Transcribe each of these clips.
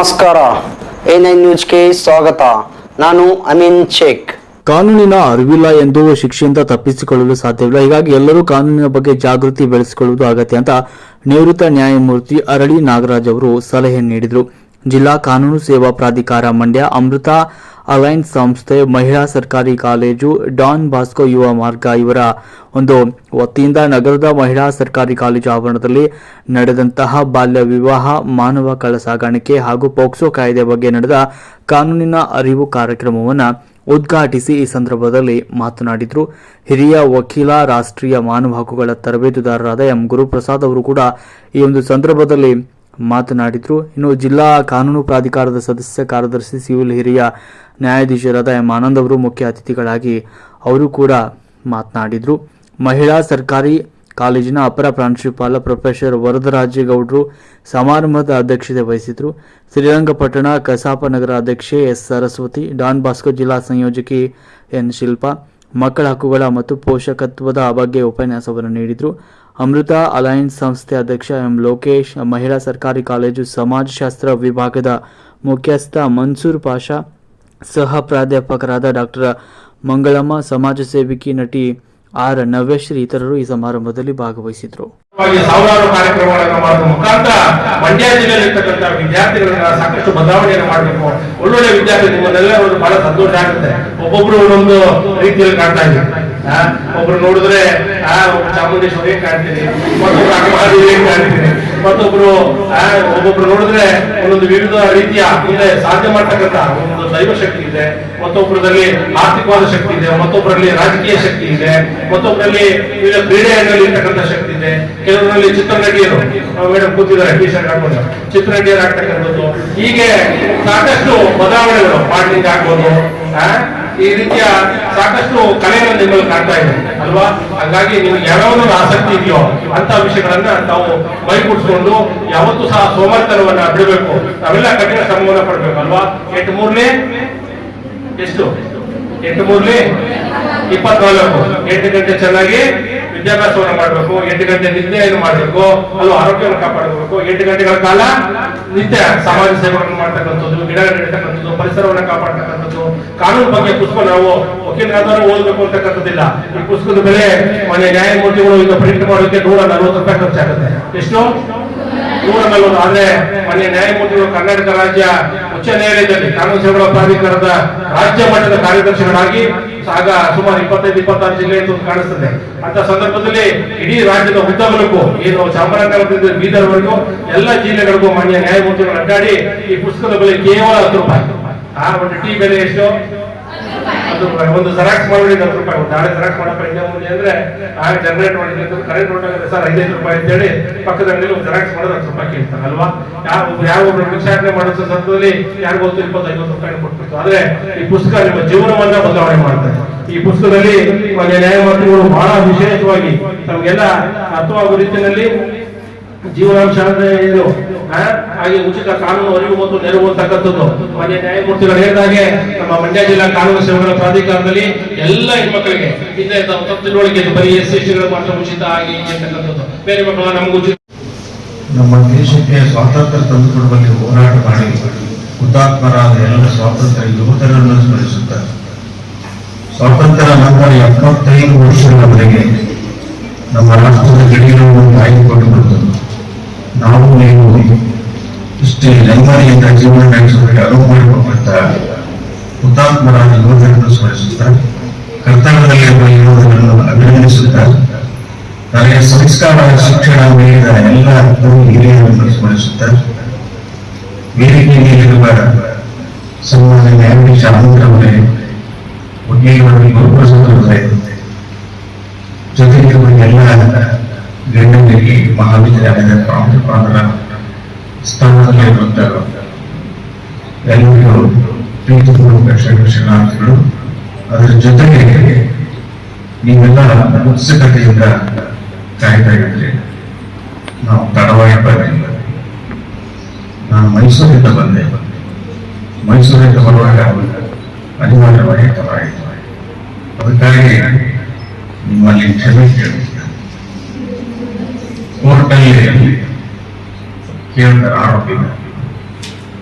ನಮಸ್ಕಾರ. A nine ನ್ಯೂಸ್ಗೆ ಸ್ವಾಗತ. ನಾನು ಅಮೀನ್ ಶೇಖ್. ಕಾನೂನಿನ ಅರಿವಿಲ್ಲ ಎಂದು ಶಿಕ್ಷೆಯಿಂದ ತಪ್ಪಿಸಿಕೊಳ್ಳಲು ಸಾಧ್ಯವಿಲ್ಲ. ಹೀಗಾಗಿ ಎಲ್ಲರೂ ಕಾನೂನಿನ ಬಗ್ಗೆ ಜಾಗೃತಿ ಬೆಳೆಸಿಕೊಳ್ಳುವುದು ಅಗತ್ಯ ಅಂತ ನಿವೃತ್ತ ನ್ಯಾಯಮೂರ್ತಿ ಅರಳಿ ನಾಗರಾಜ್ ಅವರು ಸಲಹೆ ನೀಡಿದರು. ಜಿಲ್ಲಾ ಕಾನೂನು ಸೇವಾ ಪ್ರಾಧಿಕಾರ ಮಂಡ್ಯ ಅಮೃತ ಅಲೈನ್ಸ್ ಸಂಸ್ಥೆ ಮಹಿಳಾ ಸರ್ಕಾರಿ ಕಾಲೇಜು ಡಾನ್ ಬಾಸ್ಕೋ ಯುವ ಮಾರ್ಗ ಇವರ ಒಂದು ವತಿಯಿಂದ ನಗರದ ಮಹಿಳಾ ಸರ್ಕಾರಿ ಕಾಲೇಜು ಆವರಣದಲ್ಲಿ ನಡೆದಂತಹ ಬಾಲ್ಯ ವಿವಾಹ, ಮಾನವ ಕಳಸಾಗಾಣಿಕೆ ಸಾಗಾಣಿಕೆ ಹಾಗೂ ಪೋಕ್ಸೋ ಕಾಯ್ದೆ ಬಗ್ಗೆ ನಡೆದ ಕಾನೂನಿನ ಅರಿವು ಕಾರ್ಯಕ್ರಮವನ್ನು ಉದ್ಘಾಟಿಸಿ ಈ ಸಂದರ್ಭದಲ್ಲಿ ಮಾತನಾಡಿದರು. ಹಿರಿಯ ವಕೀಲ, ರಾಷ್ಟ್ರೀಯ ಮಾನವ ಹಕ್ಕುಗಳ ತರಬೇತುದಾರರಾದ ಎಂ ಗುರುಪ್ರಸಾದ್ ಅವರು ಕೂಡ ಈ ಒಂದು ಸಂದರ್ಭದಲ್ಲಿ ಮಾತನಾಡಿದರು. ಇನ್ನು ಜಿಲ್ಲಾ ಕಾನೂನು ಪ್ರಾಧಿಕಾರದ ಸದಸ್ಯ ಕಾರ್ಯದರ್ಶಿ ಸಿವಿಲ್ ಹಿರಿಯ ನ್ಯಾಯಾಧೀಶರಾದ ಎಂ. ಆನಂದ್ ಅವರು ಮುಖ್ಯ ಅತಿಥಿಗಳಾಗಿ ಅವರು ಕೂಡ ಮಾತನಾಡಿದರು. ಮಹಿಳಾ ಸರ್ಕಾರಿ ಕಾಲೇಜಿನ ಅಪರ ಪ್ರಾಂಶುಪಾಲ ಪ್ರೊಫೆಸರ್ ವರದರಾಜೇಗೌಡರು ಸಮಾರಂಭದ ಅಧ್ಯಕ್ಷತೆ ವಹಿಸಿದರು. ಶ್ರೀರಂಗಪಟ್ಟಣ ಕಸಾಪ ನಗರ ಅಧ್ಯಕ್ಷೆ ಎಸ್. ಸರಸ್ವತಿ, ಡಾನ್ ಬಾಸ್ಕೋ ಜಿಲ್ಲಾ ಸಂಯೋಜಕಿ ಎನ್. ಶಿಲ್ಪಾ, ಮಕ್ಕಳ ಹಕ್ಕುಗಳ ಮತ್ತು ಪೋಷಕತ್ವದ ಬಗ್ಗೆ ಉಪನ್ಯಾಸವನ್ನು ನೀಡಿದರು. ಅಮೃತ ಅಲಯನ್ಸ್ ಸಂಸ್ಥೆ ಅಧ್ಯಕ್ಷ ಎಂ ಲೋಕೇಶ್ ಮಹಿಳಾ ಸರ್ಕಾರಿ ಕಾಲೇಜು ಸಮಾಜಶಾಸ್ತ್ರ ವಿಭಾಗದ ಮುಖ್ಯಸ್ಥ ಮನ್ಸೂರ್ ಪಾಷಾ ಸಹ ಪ್ರಾಧ್ಯಾಪಕರಾದ ಡಾಕ್ಟರ್ ಮಂಗಳಮ್ಮ ಸಮಾಜ ಸೇವಿಕಿ ನಟಿ ಆರ್ ನವ್ಯಶ್ರೀ ಇತರರು ಈ ಸಮಾರಂಭದಲ್ಲಿ ಭಾಗವಹಿಸಿದ್ರು. ಸಾವಿರಾರು ಕಾರ್ಯಕ್ರಮಗಳನ್ನು ಮಾಡೋದ್ರ ಮುಖಾಂತರ ಮಂಡ್ಯ ಜಿಲ್ಲೆಯಲ್ಲಿರ್ತಕ್ಕಂಥ ವಿದ್ಯಾರ್ಥಿಗಳನ್ನ ಸಾಕಷ್ಟು ಬದಲಾವಣೆಯನ್ನು ಮಾಡಬೇಕು. ಒಳ್ಳೊಳ್ಳೆ ವಿದ್ಯಾರ್ಥಿಗಳು ಬಹಳ ಸಂತೋಷ ಆಗುತ್ತೆ. ಒಬ್ಬೊಬ್ರು ಒಂದೊಂದು ರೀತಿಯಲ್ಲಿ ಕಾಣ್ತಾ ಇದ್ದೀವಿ ಆ, ಒಬ್ರು ನೋಡಿದ್ರೆ ಆ ಚಾಮುಂಡೇಶ್ವರಿ ಕಾಣ್ತೀನಿ. ಮತ್ತೊಬ್ರು ಕಾಣ್ತೀನಿ. ಮತ್ತೊಬ್ರು ಒಬ್ಬೊಬ್ರು ನೋಡಿದ್ರೆ ಒಂದೊಂದು ವಿವಿಧ ರೀತಿಯ ಮುಂದೆ ಸಾಧ್ಯ ಮಾಡ್ತಕ್ಕಂತ ಒಂದು ದೈವ ಶಕ್ತಿ ಇದೆ. ಮತ್ತೊಬ್ಬರಲ್ಲಿ ಆರ್ಥಿಕವಾದ ಶಕ್ತಿ ಇದೆ. ಮತ್ತೊಬ್ಬರಲ್ಲಿ ರಾಜಕೀಯ ಶಕ್ತಿ ಇದೆ. ಮತ್ತೊಬ್ಬರಲ್ಲಿ ವಿವಿಧ ಕ್ರೀಡೆಯಲ್ಲಿ ಇರ್ತಕ್ಕಂಥ ಶಕ್ತಿ ಇದೆ. ಕೆಲವರಲ್ಲಿ ಚಿತ್ರನಟಿಯರು. ಮೇಡಮ್ ಕೂತಿದ್ದಾರೆ, ಟಿ ಶರ್ಟ್ ಹಾಕೊಂಡು. ಚಿತ್ರನಟಿಯರು ಆಗ್ತಕ್ಕಂಥದ್ದು ಹೀಗೆ ಸಾಕಷ್ಟು ಬದಲಾವಣೆಗಳು ಮಾಡ್ಲಿಂಗ್ ಆಗ್ಬೋದು. ಈ ರೀತಿಯ ಸಾಕಷ್ಟು ಕಲೆಗಳು ನಿಮ್ಮಲ್ಲಿ ಕಾಣ್ತಾ ಇದೆ, ಅಲ್ವಾ? ಹಾಗಾಗಿ ನಿಮ್ಗೆ ಯಾವ್ಯಾವ ಆಸಕ್ತಿ ಇದೆಯೋ ಅಂತ ವಿಷಯಗಳನ್ನ ತಾವು ಮೈಗೂಡಿಸ್ಕೊಂಡು ಯಾವತ್ತೂ ಸಹ ಸೋಮಾರಿತನವನ್ನ ಬಿಡಬೇಕು. ನಾವೆಲ್ಲ ಕಠಿಣ ಶ್ರಮವನ್ನ ಪಡ್ಬೇಕು, ಅಲ್ವಾ? ಎಂಟು ಮೂರನೇ? ಎಷ್ಟು? ಎಂಟು ಮೂರ್ಲಿ ಇಪ್ಪತ್ನಾಲ್ಕು. ಎಂಟು ಗಂಟೆ ಚೆನ್ನಾಗಿ ವಿದ್ಯಾಭ್ಯಾಸವನ್ನು ಮಾಡಬೇಕು. ಎಂಟು ಗಂಟೆ ನಿದ್ದೆಯನ್ನು ಮಾಡಬೇಕು. ಅಲ್ಲೂ ಆರೋಗ್ಯವನ್ನು ಕಾಪಾಡಬೇಕು. ಎಂಟು ಗಂಟೆಗಳ ಕಾಲ ನಿತ್ಯ ಸಮಾಜ ಸೇವೆಗಳನ್ನು ಮಾಡ್ತಕ್ಕಂಥದ್ದು. ಗಿಡ ಇಡ್ತಕ್ಕಂಥದ್ದು ಪರಿಸರವನ್ನು ಕಾಪಾಡ್ತಕ್ಕಂಥದ್ದು, ಕಾನೂನು ಬಗ್ಗೆ ಪುಸ್ತಕ ನಾವು ವಕೀಲರಾದವರು ಓದಬೇಕು ಅಂತಕ್ಕಂಥದ್ದಿಲ್ಲ. ಈ ಪುಸ್ತಕದ ಬೆಲೆ ಮನೆ ನ್ಯಾಯಮೂರ್ತಿಗಳು ಈಗ ಪ್ರಿಂಟ್ ಮಾಡೋದಕ್ಕೆ ನೂರ ನಲವತ್ತು ರೂಪಾಯಿ ಖರ್ಚಾಗುತ್ತೆ. ಎಷ್ಟು? ನೂರ ನಲವತ್ತು. ಆದ್ರೆ ಮನೆ ನ್ಯಾಯಮೂರ್ತಿಗಳು ಕರ್ನಾಟಕ ರಾಜ್ಯ ಉಚ್ಚ ನ್ಯಾಯಾಲಯದಲ್ಲಿ ಕಾನೂನು ಸೇವೆಗಳ ಪ್ರಾಧಿಕಾರದ ರಾಜ್ಯ ಮಟ್ಟದ ಕಾರ್ಯದರ್ಶಿಗಳಾಗಿ ಆಗ ಸುಮಾರು ಇಪ್ಪತ್ತೈದು, ಇಪ್ಪತ್ತಾರು ಜಿಲ್ಲೆ ಅಂತ ಕಾಣಿಸ್ತದೆ. ಅಂತ ಸಂದರ್ಭದಲ್ಲಿ ಇಡೀ ರಾಜ್ಯದ ಉದ್ದಗಲಕ್ಕೂ ಏನು ಚಾಮರಾಜನಗರದಿಂದ ಬೀದರ್ವರೆಗೂ ಎಲ್ಲ ಜಿಲ್ಲೆಗಳಿಗೂ ಮಾನ್ಯ ನ್ಯಾಯಮೂರ್ತಿಗಳು ಅಡ್ಡಾಡಿ ಈ ಪುಸ್ತಕದ ಬೆಲೆ ಕೇವಲ ಹತ್ತು ರೂಪಾಯಿ. ಆ ಒಂದು ಟೀ ಬೆಲೆ ಎಷ್ಟು ರೂಪಾಯಿ ಒಂದು ಜೆರಾಕ್ಸ್ ಮಾಡಿ ಹತ್ತು ರೂಪಾಯಿ. ನಾಳೆ ಜೆರಾಕ್ಸ್ ಮಾಡಪ್ಪ ಹಿಂದೆ ಮುಂದೆ ಅಂದ್ರೆ ಆಗ ಜನರೇಟ್ ಮಾಡಿದ್ರೆ ಕರೆಂಟ್ ಹೊರಟಾಗುತ್ತೆ ಸರ್, ಐದೈದು ರೂಪಾಯಿ ಅಂತೇಳಿ ಪಕ್ಕದ ಅಂಗಡಿಯಲ್ಲಿ ಒಂದು ಜೆರಾಕ್ಸ್ ಮಾಡೋದು ಹತ್ತು ರೂಪಾಯಿ ಕೇಳ್ತಾರೆ, ಅಲ್ವಾ? ಯಾವ ಯಾವ ಒಬ್ರು ಭಿಕ್ಷಾಟನೆ ಮಾಡೋ ಸಂದರ್ಭದಲ್ಲಿ ಗೊತ್ತು ಇಪ್ಪತ್ತು ಐವತ್ತು ರೂಪಾಯಿ ಕೊಟ್ಬಿಡ್ತು ಆದ್ರೆ ಈ ಪುಸ್ತಕ ನಿಮ್ಮ ಜೀವನವನ್ನ ಬದಲಾವಣೆ ಮಾಡ್ತಾರೆ. ಈ ಪುಸ್ತಕದಲ್ಲಿ ನ್ಯಾಯಮೂರ್ತಿಗಳು ಬಹಳ ವಿಶೇಷವಾಗಿ ತಮಗೆಲ್ಲ ಅರ್ಥವಾಗುವ ರೀತಿಯಲ್ಲಿ ಜೀವನಾಂಶ ಅಂದ್ರೆ ಏನು? ಹಾಗೆ ಉಚಿತ ಕಾನೂನು ಅರಿವು ಮತ್ತು ನೆರವು ಅಂತಕ್ಕಂಥದ್ದು. ಮಾನ್ಯ ನ್ಯಾಯಮೂರ್ತಿಗಳು ಹೇಳಿದಾಗೆ ನಮ್ಮ ಮಂಡ್ಯ ಜಿಲ್ಲಾ ಕಾನೂನು ಸೇವೆಗಳ ಪ್ರಾಧಿಕಾರದಲ್ಲಿ ಎಲ್ಲ ಹೆಣ್ಮಕ್ಳಿಗೆ ಹಿಂದೆ ತಿಳುವಳಿಕೆ ಬರೀ ಎಸ್ ಸಿಗಳು ಮಾತ್ರ ಉಚಿತ ಆಗಿ ಅಂತಕ್ಕಂಥದ್ದು. ಬೇರೆ ಮಕ್ಕಳು ನಮ್ಗೆ ಉಚಿತ ನಮ್ಮ ದೇಶಕ್ಕೆ ಸ್ವಾತಂತ್ರ್ಯ ತಂದುಕೊಡುವಲ್ಲಿ ಹೋರಾಟ ಮಾಡಿ ಹುತಾತ್ಮರಾದ ಎಲ್ಲ ಸ್ವಾತಂತ್ರ್ಯ ಯುವಕರನ್ನು ಸ್ಮರಿಸುತ್ತಾರೆ. ಸ್ವಾತಂತ್ರ್ಯ ನಂತರ ಎಪ್ಪತ್ತೈದು ವರ್ಷಗಳವರೆಗೆ ನಮ್ಮ ರಾಷ್ಟ್ರದ ಗಡಿಗಳನ್ನು ಕಾಯ್ದುಕೊಂಡು ಬಂದರು ನಾವು ನೀವು ಇಷ್ಟೇ ನೆಮ್ಮದಿಯಿಂದ ಜೀವನ ನಡೆಸುವುದಕ್ಕೆ ಅನುವು ಮಾಡಿಕೊಂಡಂತ ಹುತಾತ್ಮರಾದ ಯೋಧರನ್ನು ಸ್ಮರಿಸುತ್ತಾ ಕರ್ತವ್ಯದಲ್ಲಿರುವ ಯೋಧರನ್ನು ಅಭಿನಂದಿಸುತ್ತಾರೆ ನನಗೆ ಸಂಸ್ಕಾರ ಶಿಕ್ಷಣ ನೀಡಿದ ಎಲ್ಲ ಹಿರಿಯರನ್ನು ಸ್ಮರಿಸುತ್ತಾರೆ ವೇದಿಕೆ ಮೇಲಿರುವ ಸನ್ಮಾನ್ಯ ನ್ಯಾಯಾಧೀಶ ಆನಂದರವರೇ ವಕೀಲರು, ಗುರುಪ್ರಸಾದ್ ಅವರೇ ಜೊತೆಗಿರುವ ಎಲ್ಲ ಗಣ್ಯರಿಗೆ ಮಹಾವಿದ್ಯಾಲಯದ ಪ್ರಾಂಶುಪಾಲರ ಸ್ಥಾನದಲ್ಲಿರುವಂತಹ ಎಲ್ಲರಿಗೂ ಪ್ರೀತಿಪೂರ್ವಕ ಶರಣಾರ್ಥಿಗಳು ಅದರ ಜೊತೆಗೆ ನೀವೆಲ್ಲ ಉತ್ಸುಕತೆಯಿಂದ ಕಾಯ್ತಾ ಇದ್ರಿ ನಾವು ತಡವಾಗಿ ಬರಲಿಲ್ಲ ನಾನು ಮೈಸೂರಿಂದ ಬಂದೆ. ಮೈಸೂರಿಂದ ಬರುವಾಗ ಅನಿವಾರ್ಯವಾಗಿ ತಡವಾಯಿತು ಅದಕ್ಕಾಗಿ ನಿಮ್ಮಲ್ಲಿ ಕ್ಷಮೆ ಕೇಳಿದ್ದೆ ಕೇಳ್ತಾರೆ ಆರೋಪಿಗ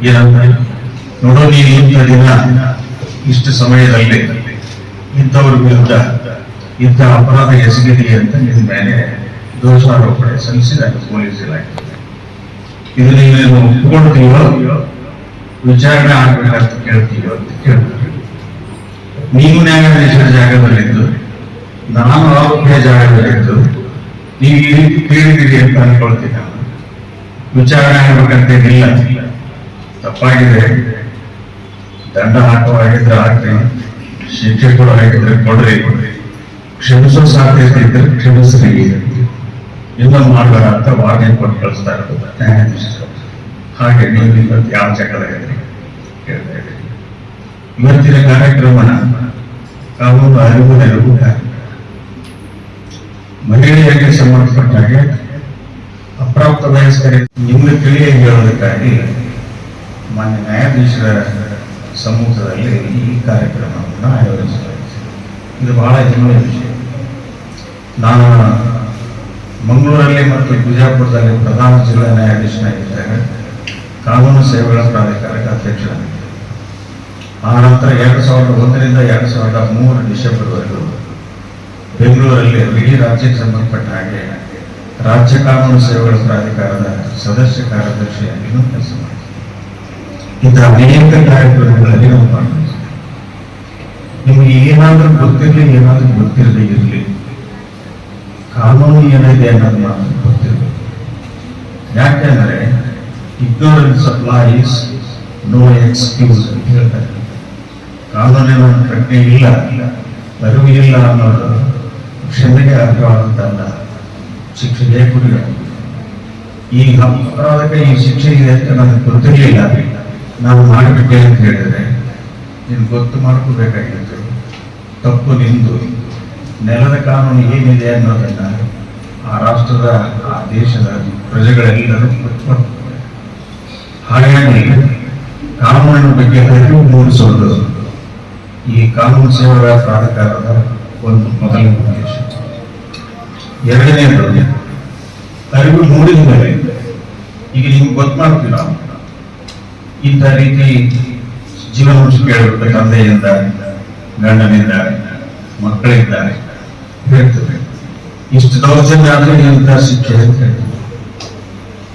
ಏನಂತ ನೋಡೋ, ನೀನು ಇಂಥ ದಿನ ಇಷ್ಟು ಸಮಯದಲ್ಲಿ ಇಂಥವ್ರ ವಿರುದ್ಧ ಇಂಥ ಅಪರಾಧ ಎಸಗಿರಿ ಅಂತ ನಿನ್ನ ಮೇಲೆ ದೋಷಾರೋಪಣೆ ಸಲ್ಲಿಸಿದ ಪೊಲೀಸ್ ಇಲಾಖೆ. ಇದು ನೀವೇನು ಒಪ್ಪಿಕೊಳ್ತೀವೋ ವಿಚಾರಣೆ ಆಗಬೇಕಂತ ಕೇಳ್ತೀವೋ ಅಂತ ಕೇಳ್ತಾರೆ. ನೀವು ನ್ಯಾಯಾಧೀಶರ ಜಾಗದಲ್ಲಿದ್ದು ನಾನು ಆರೋಪಿಯ ಜಾಗದಲ್ಲಿದ್ದು ನೀವು ಈ ರೀತಿ ಕೇಳಿದಿರಿ ಅಂತ ಅನ್ಕೊಳ್ತೀನಿ ವಿಚಾರಣೆ ಆಗಬೇಕಂತೇನಿಲ್ಲ ತಪ್ಪಾಗಿದೆ. ದಂಡ ಹಾಕುವಾಗಿದ್ರೆ ಹಾಕಿ ಶಿಕ್ಷೆ ಕೊಡೋವಾಗಿದ್ರೆ ಕೊಡ್ರಿ. ಕ್ಷಮಿಸೋ ಸಾಧ್ಯತೆ ಇದ್ರೆ ಕ್ಷಮಿಸ್ರಿ. ಇನ್ನೊಂದು ಮಾಡಬೇಡ ಅಂತ ವಾರ್ನಿಂಗ್ ಕೊಟ್ಟು ಕಳಿಸ್ತಾ ಇರ್ತದೆ ಹಾಗೆ ನೀವು ಇವತ್ತು ಯಾವ ಚಕ್ರ ಇದ್ದೀರಿ ಇವತ್ತಿನ ಕಾರ್ಯಕ್ರಮನ ಕಾನೂನು ಅರಿವು. ಮಹಿಳೆಯರಿಗೆ ಸಂಬಂಧಪಟ್ಟ ಹಾಗೆ ಅಪ್ರಾಪ್ತ ವಯಸ್ಕರಿಗೆ ನಿಮ್ಗೆ ತಿಳಿಯಾಗಿ ಹೇಳೋದಕ್ಕಾಗಿ ಮಾನ್ಯ ನ್ಯಾಯಾಧೀಶರ ಸಮ್ಮುಖದಲ್ಲಿ ಈ ಕಾರ್ಯಕ್ರಮವನ್ನು ಆಯೋಜಿಸಲಾಗಿದೆ. ಇದು ಬಹಳ ಹೆಮ್ಮೆಯ ವಿಷಯ. ನಾನು ಮಂಗಳೂರಲ್ಲಿ ಮತ್ತು ಬಿಜಾಪುರದಲ್ಲಿ ಪ್ರಧಾನ ಜಿಲ್ಲಾ ನ್ಯಾಯಾಧೀಶನಾಗಿದ್ದಾಗ ಕಾನೂನು ಸೇವೆಗಳ ಪ್ರಾಧಿಕಾರಕ್ಕೆ ಅಧ್ಯಕ್ಷರಾಗಿದ್ದೆ ಆ ನಂತರ ಎರಡು ಸಾವಿರದ ಒಂದರಿಂದ ಎರಡು ಸಾವಿರದ ಮೂರು ಡಿಸೆಂಬರ್ವರೆಗೂ ಬೆಂಗಳೂರಲ್ಲಿ ಇಡೀ ರಾಜ್ಯಕ್ಕೆ ಸಂಬಂಧಪಟ್ಟ ಹಾಗೆ ರಾಜ್ಯ ಕಾನೂನು ಸೇವೆಗಳ ಪ್ರಾಧಿಕಾರದ ಸದಸ್ಯ ಕಾರ್ಯದರ್ಶಿಯಾಗಿಯೂ ಕೆಲಸ ಮಾಡಿದೆ ಇಂತಹ ಅನೇಕ ಕಾರ್ಯಕ್ರಮಗಳಲ್ಲಿ ನಾವು ಭಾಗವಹಿಸಿದ್ದೇವೆ ನಿಮಗೆ ಏನಾದರೂ ಗೊತ್ತಿರಲಿ ಏನಾದರೂ ಗೊತ್ತಿರಲಿ ಇರಲಿ. ಕಾನೂನು ಏನಿದೆ ಅನ್ನೋದು ಮಾತ್ರ ಗೊತ್ತಿರಲಿ ಯಾಕೆಂದ್ರೆ ಇಗ್ನೋರೆನ್ಸ್ ಅಪ್ಲೈಸ್ ನೋ ಎಕ್ಸ್ಕ್ಯೂಸ್ ಅಂತ ಹೇಳ್ತಾರೆ. ಕಾನೂನಿನ ಪ್ರಜ್ಞೆ ಇಲ್ಲ ಅರಿವು ಇಲ್ಲ ಅನ್ನೋದು ಕ್ಷಮೆಗೆ ಅರ್ಹವಾದಂತಲ್ಲ. ಶಿಕ್ಷೆಗೆ ಗುರಿ ಈ ಅಪರಾಧಕ್ಕೆ ಈ ಶಿಕ್ಷೆ ಇದೆ ಅಂತ ನನಗೆ ಗೊತ್ತಿರಲಿಲ್ಲ ನಾವು ಮಾಡಬೇಕೇ ಅಂತ ಹೇಳಿದ್ರೆ ನೀನು ಗೊತ್ತು ಮಾಡ್ಕೋಬೇಕಾಗಿತ್ತು. ತಪ್ಪು ನಿಂದು ನೆಲದ ಕಾನೂನು ಏನಿದೆ ಅನ್ನೋದನ್ನ ಆ ರಾಷ್ಟ್ರದ, ಆ ದೇಶದ ಪ್ರಜೆಗಳೆಲ್ಲರೂ ಹಾಗಾಗಿ ಕಾನೂನಿನ ಬಗ್ಗೆ ಅರಿವು ಮೂಡಿಸೋದು ಈ ಕಾನೂನು ಸೇವೆಗಳ ಪ್ರಾಧಿಕಾರದ ಒಂದು ಮೊದಲ ಉದ್ದೇಶ. ಎರಡನೇದು ಅರಿವು ನೋಡಿದ ಮೇಲೆ ಈಗ ನಿಮ್ಗೆ ಗೊತ್ತು ಮಾಡ್ತೀವಿ ನಾವು ಇಂಥ ರೀತಿ ಜೀವನ ಕೇಳಬೇಕು ತಂದೆಯಿಂದ ಗಂಡನಿಂದ ಮಕ್ಕಳಿದ್ದಾರೆ ಹೇಳ್ತದೆ ಇಷ್ಟು ದೌರ್ಜನ್ಯ ಆದ್ರೆ ಇಂಥ ಶಿಕ್ಷೆ ಅಂತ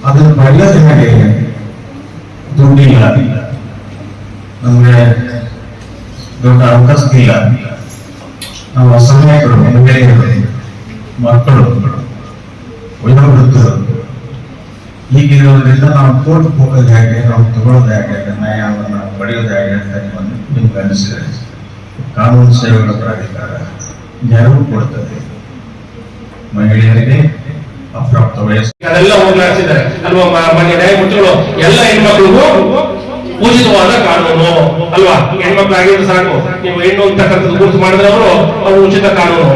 ಅದನ್ನು ಪಡೆಯೋದು ಹೇಗೆ ದುಡ್ಡಿಲ್ಲ. ನಮ್ಗೆ ದೊಡ್ಡ ಅಂತಸ್ತಿಲ್ಲ ನಾವು ಅಸಹಾಯಕರು ಮಹಿಳೆಯರು ಮಕ್ಕಳು ವಯೋವೃದ್ಧರು ಹೀಗಿರೋದ್ರಿಂದ ನಾವು ಕೋರ್ಟ್ ಹೋಗೋದು ಹೇಗೆ, ನಾವು ತಗೊಳ್ಳೋದು ಹೇಗೆ ನ್ಯಾಯವನ್ನು ಪಡೆಯೋದು ಹೇಗೆ ಅಂತ ನಿಮ್ಮನ್ನು ನಿಮ್ಗೆ ಅನಿಸಿದೆ ಕಾನೂನು ಸೇವೆಗಳ ಪ್ರಾಧಿಕಾರ ನೆರವು ಕೊಡ್ತದೆ. ಮಹಿಳೆಯರಿಗೆ ಅಪ್ರಾಪ್ತ ವಯಸ್ಸು. ಅದೆಲ್ಲ ಹೋಗ್ಲಾಡಿಸಿದ್ದಾರೆ ಅಲ್ವಾ ಮನೆ ನ್ಯಾಯಮೂರ್ತಿಗಳು? ಎಲ್ಲ ಹೆಣ್ಮಕ್ಳಿಗೂ ಉಚಿತವಾದ ಕಾನೂನು. ಅಲ್ವಾ? ಹೆಣ್ಮಕ್ಳು ಆಗಿದ್ರೆ ಸಾಕು. ನೀವು ಹೆಣ್ಣು ಅಂತಕ್ಕಂಥದ್ದು ಗುರುತು ಮಾಡಿದ್ರೆ ಅವರು ಅವರು ಉಚಿತ ಕಾನೂನು.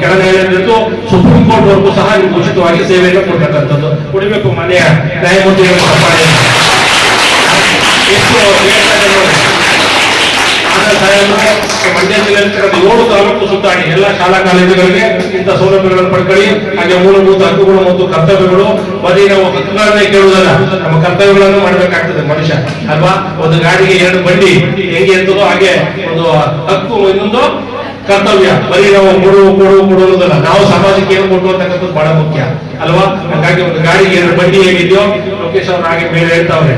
ಕೆಳ ನ್ಯಾಯಾಲಯದ್ದು ಸುಪ್ರೀಂ ಕೋರ್ಟ್ ವರೆಗೂ ಸಹ ನಿಮ್ಗೆ ಉಚಿತವಾಗಿ ಸೇವೆಯನ್ನು ಕೊಡ್ತಕ್ಕಂಥದ್ದು. ಕುಡಿಬೇಕು ಮನೆಯ ನ್ಯಾಯಮೂರ್ತಿಗಳ. ಎಷ್ಟು ಹೇಳ್ತಾ ಇದ್ದಾರೆ ನೋಡಿ. ಆನಂದ್ ಸಾಹೇಬ್ರು ಮಂಡ್ಯ ಜಿಲ್ಲೆಯಲ್ಲಿ ಏಳು ತಾಲೂಕು ಸುತ್ತಾಡಿ ಎಲ್ಲ ಶಾಲಾ ಕಾಲೇಜುಗಳಿಗೆ ಇಂಥ ಸೌಲಭ್ಯಗಳನ್ನು ಪಡ್ಕೊಳ್ಳಿ. ಹಾಗೆ ಮೂಲಭೂತ ಹಕ್ಕುಗಳು ಮತ್ತು ಕರ್ತವ್ಯಗಳು. ಬರೀ ನಾವು ಹಕ್ಕುಗಳನ್ನೇ ಕೇಳುವುದಲ್ಲ, ನಮ್ಮ ಕರ್ತವ್ಯಗಳನ್ನು ಮಾಡಬೇಕಾಗ್ತದೆ ಮನುಷ್ಯ, ಅಲ್ವಾ? ಒಂದು ಗಾಡಿಗೆ ಎರಡು ಬಂಡಿ ಹೆಂಗೆ ಇರ್ತದೋ ಹಾಗೆ ಒಂದು ಹಕ್ಕು ಇನ್ನೊಂದು ಕರ್ತವ್ಯ. ಬರೀ ನಾವು ಕೊಡು ಕೊಡು ಕೊಡುವುದಲ್ಲ ನಾವು ಸಮಾಜಕ್ಕೆ ಏನು ಕೊಟ್ಟು ಅಂತಕ್ಕಂಥದ್ದು ಬಹಳ ಮುಖ್ಯ, ಅಲ್ವಾ? ಹಾಗಾಗಿ ಒಂದು ಗಾಡಿಗೆ ಎರಡು ಬಂಡಿ ಹೇಗಿದೆಯೋ, ಲೋಕೇಶ್ ಅವ್ರು ಹಾಗೆ ಮೇಲೆ ಹೇಳ್ತಾವ್ರೆ.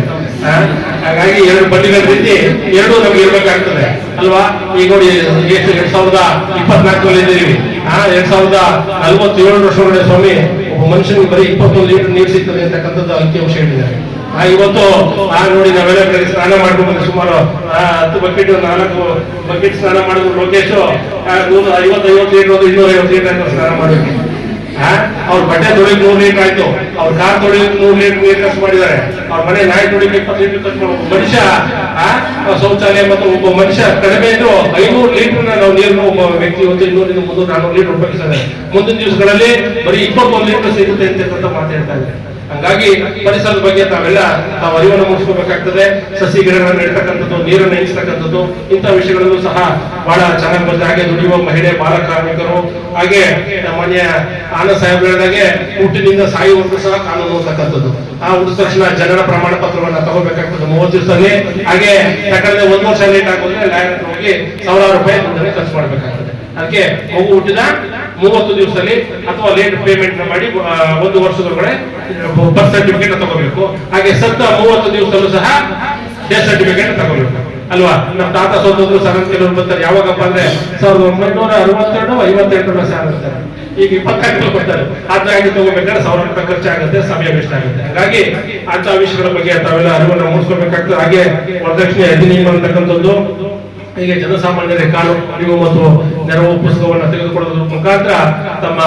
ಹಾಗಾಗಿ ಎರಡು ಬಂಡಿಗಳ ರೀತಿ ಎರಡು ನಮ್ಗೆ ಇರ್ಬೇಕಾಗ್ತದೆ. ಅಲ್ವಾ? ಈಗ ನೋಡಿ ಎಷ್ಟು ಎರಡ್ ಸಾವಿರದ ಇಪ್ಪತ್ನಾಲ್ಕರಲ್ಲಿ ಇದ್ದೀವಿ ಆ ಎರಡ್ ಸಾವಿರದ ನಲ್ವತ್ತೇಳು ವರ್ಷಗಳ ಸ್ವಾಮಿ ಒಬ್ಬ ಮನುಷ್ಯನಿಗೆ ಬರೀ ಇಪ್ಪತ್ತೊಂದು ಲೀಟರ್ ನೀರು ಸಿಗ್ತದೆ ಅಂತಕ್ಕಂಥದ್ದು ಅಂಕಿಅಂಶ ಹೇಳಿದ್ದಾರೆ. ಆ ಇವತ್ತು ಆ ನೋಡಿ ನಾವೆಲ್ಲ ಕಡೆ ಸ್ನಾನ ಮಾಡ್ಬೇಕು ಸುಮಾರು ಹತ್ತು ಬಕೆಟ್ ನಾಲ್ಕು ಬಕೆಟ್ ಸ್ನಾನ ಮಾಡಿದ್ರು ಲೋಕೇಶ್. ಆ, ನೂರ ಐವತ್ತು ಐವತ್ತು ಲೀಟರ್ ಇನ್ನೂರ ಐವತ್ತು ಲೀಟರ್ ಸ್ನಾನ ಮಾಡಬೇಕು. ಅವ್ರ ಬಟ್ಟೆ ತೊಳಿಕ್ ನೂರ್ ಲೀಟರ್ ಆಯ್ತು. ಅವ್ರ ಕಾರ್ ತೊಳಿಕ್ ನೂರ್ ಲೀಟರ್ ನೀರು ಖರ್ಚು ಮಾಡಿದ್ದಾರೆ. ಅವ್ರ ಮನೆ ನಾಯಿ ತೊಳಿಕ್ ಇಪ್ಪತ್ತು ಲೀಟರ್ ಖರ್ಚು ಮಾಡಬೇಕು. ಮನುಷ್ಯ ಶೌಚಾಲಯ ಮತ್ತು ಒಬ್ಬ ಮನುಷ್ಯ ಕಡಿಮೆ ಇದ್ರು ಐನೂರು ಲೀಟರ್ ನಾವು ನೀರನ್ನು ಒಬ್ಬ ವ್ಯಕ್ತಿ ಒಂದು ಇನ್ನೂರಿಂದ ಮುನ್ನೂರು ನಾನೂರು ಲೀಟರ್ ಉಪಯೋಗಿಸ್ತಾರೆ. ಮುಂದಿನ ದಿವಸಗಳಲ್ಲಿ ಬರೀ ಇಪ್ಪತ್ತೊಂದು ಲೀಟರ್ ಸಿಗುತ್ತೆ ಅಂತ ಮಾತಾಡ್ತಾ ಇದ್ದಾರೆ. ಹಂಗಾಗಿ ಪರಿಸರದ ಬಗ್ಗೆ ತಾವೆಲ್ಲ ತಾವು ಅರಿವನ್ನು ಮೂಡಿಸ್ಕೋಬೇಕಾಗ್ತದೆ. ಸಸಿ ಗಿಡಗಳನ್ನು ನೆಡ್ತಕ್ಕಂಥದ್ದು, ನೀರನ್ನು ಹೆಂಚತಕ್ಕಂಥದ್ದು ಇಂಥ ವಿಷಯಗಳಲ್ಲೂ ಸಹ ಬಹಳ ಚೆನ್ನಾಗಿ ಬರ್ತದೆ ಹಾಗೆ ದುಡಿಯುವ ಮಹಿಳೆ, ಬಾಲ ಕಾರ್ಮಿಕರು, ಹಾಗೆ ಮಾನ್ಯ ಆನಂದ್ ಸಾಹೇಬ್ ಹೇಳಿದಾಗೆ ಹುಟ್ಟಿನಿಂದ ಸಾಯುವಂತೂ ಸಹ ಕಾನೂನು ಅಂತಕ್ಕಂಥದ್ದು ಆ ಹುಟ್ಟಿದ ತಕ್ಷಣ ಜನನ ಪ್ರಮಾಣ ಪತ್ರವನ್ನು ತಗೋಬೇಕಾಗ್ತದೆ ಮೂವತ್ತು ದಿವಸದಲ್ಲಿ. ಹಾಗೆ ಯಾಕಂದ್ರೆ ಒಂದು ವರ್ಷ ಲೇಟ್ ಆಗೋದ್ರೆ ಲ್ಯಾಂಡ್ ಹೋಗಿ ಸಾವಿರಾರು ರೂಪಾಯಿ ಖರ್ಚು ಮಾಡ್ಬೇಕಾಗ್ತದೆ. ಅದಕ್ಕೆ ಅವು ಹುಟ್ಟಿದ ಮೂವತ್ತು ದಿವಸದಲ್ಲಿ ಅಥವಾ ಲೇಟ್ ಪೇಮೆಂಟ್ ಮಾಡಿ ಒಂದು ವರ್ಷದೊಳಗಡೆ ಬರ್ತ್ ಸರ್ಟಿಫಿಕೇಟ್ ತಗೋಬೇಕು. ಹಾಗೆ ಸತ್ತ ಮೂವತ್ತು ದಿವಸದಲ್ಲೂ ಸಹ ಡೆತ್ ಸರ್ಟಿಫಿಕೇಟ್ ತಗೋಬೇಕು. ಅಲ್ವಾ? ನಮ್ಮ ತಾತ ಸೋತದ್ರು ಅಂತ ಕೆಲವರು ಬರ್ತಾರೆ. ಯಾವಾಗಪ್ಪ ಅಂದ್ರೆ ಸಾವಿರದ ಒಂಬೈನೂರ ಅರವತ್ತೆರಡು ಐವತ್ತೆಂಟರ ಸಹ ಆಗುತ್ತೆ ಈಗ ಇಪ್ಪತ್ನಾಲ್ಕು ಬರ್ತಾರೆ ಅದಾಗಿ ತಗೋಬೇಕಾದ್ರೆ ಸಾವಿರ ರೂಪಾಯಿ ಖರ್ಚಾಗುತ್ತೆ, ಸಮಯ ವೇಸ್ಟ್ ಆಗುತ್ತೆ. ಹಾಗಾಗಿ ಅಂತ ವಿಷಯಗಳ ಬಗ್ಗೆ ತಾವೆಲ್ಲ ಅರಿವನ್ನ ಮೂಡಿಸ್ಕೋಬೇಕಾಗ್ತದೆ. ಹಾಗೆ ವರದಕ್ಷಿಣೆ ಅಧಿನಿಯಮ ಅಂತಕ್ಕಂಥದ್ದು. ಹೀಗೆ ಜನಸಾಮಾನ್ಯರ ಕಾನೂನು ಅರಿವು ಮತ್ತು ನೆರವು ಪುಸ್ತಕವನ್ನು ತೆಗೆದುಕೊಳ್ಳೋದ್ರ ಮುಖಾಂತರ ತಮ್ಮ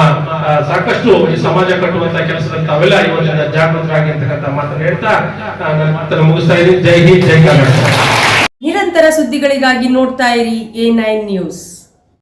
ಸಾಕಷ್ಟು ಈ ಸಮಾಜ ಕಟ್ಟುವಂತ ಕೆಲಸದಲ್ಲಿ ತಾವೆಲ್ಲ ಇವತ್ತಿನ ಜಾಗೃತರಾಗಿ ಅಂತಕ್ಕಂಥ ಮಾತನ್ನು ಹೇಳ್ತಾ ನನ್ನ ಮಾತನ್ನು ಮುಗಿಸ್ತಾ ಇದ್ದೀನಿ. ಜೈ ಹಿಂದ್, ಜೈ ಕರ್ನಾಟಕ. ನಿರಂತರ ಸುದ್ದಿಗಳಿಗಾಗಿ ನೋಡ್ತಾ ಇರಿ ಎ ನೈನ್ ನ್ಯೂಸ್.